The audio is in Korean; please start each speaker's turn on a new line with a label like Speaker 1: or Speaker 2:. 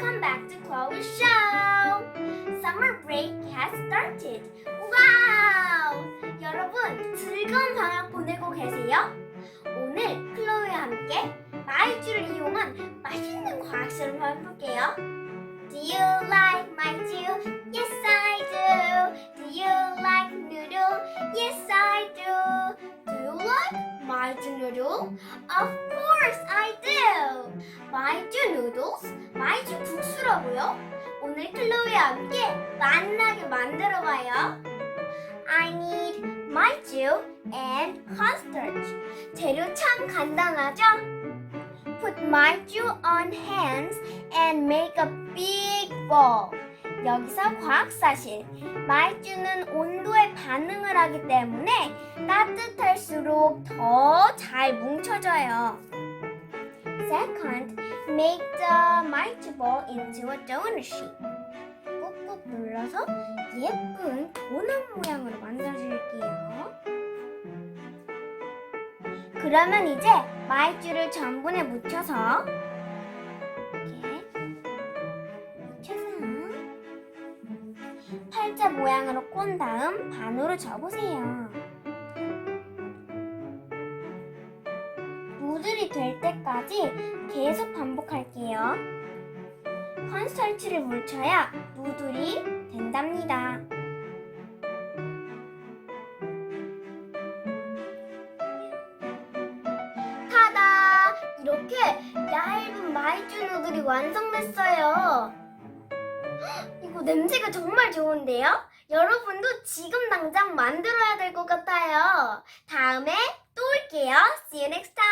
Speaker 1: Welcome back to Chloe's show. Summer break has started. 와우! 여러분 즐거운 방학 보내고 계세요? 오늘 클로이와 함께 마이쮸를 이용한 맛있는 과학 실험을 해볼게요. Do you like 마이쮸 noodle? Of course, I do. 마이쮸 noodles? 마이쮸 국수라고요? 오늘 클로이와 함께 만나게 만들어봐요. I need 마이쮸 and cornstarch. 재료 참 간단하죠? Put 마이쮸 on hands and make a big ball. 여기서 과학사실. 마이쮸는 온도에 반응을 하기 때문에 따뜻할수록 더 잘 뭉쳐져요. Second, make the 마이쮸 ball into a donut shape. 꾹꾹 눌러서 예쁜 도넛 모양으로 만들어줄게요. 그러면 이제 마이쮸를 전분에 묻혀서 팔자 모양으로 꼰 다음 반으로 접으세요. 누들이 될 때까지 계속 반복할게요. 컨설트를 묻혀야 누들이 된답니다. 타다! 이렇게 얇은 마이쮸 누들이 완성됐어요. 헉, 이거 냄새가 정말 좋은데요? 여러분도 지금 당장 만들어야 될 것 같아요. 다음에 또 올게요. See you next time.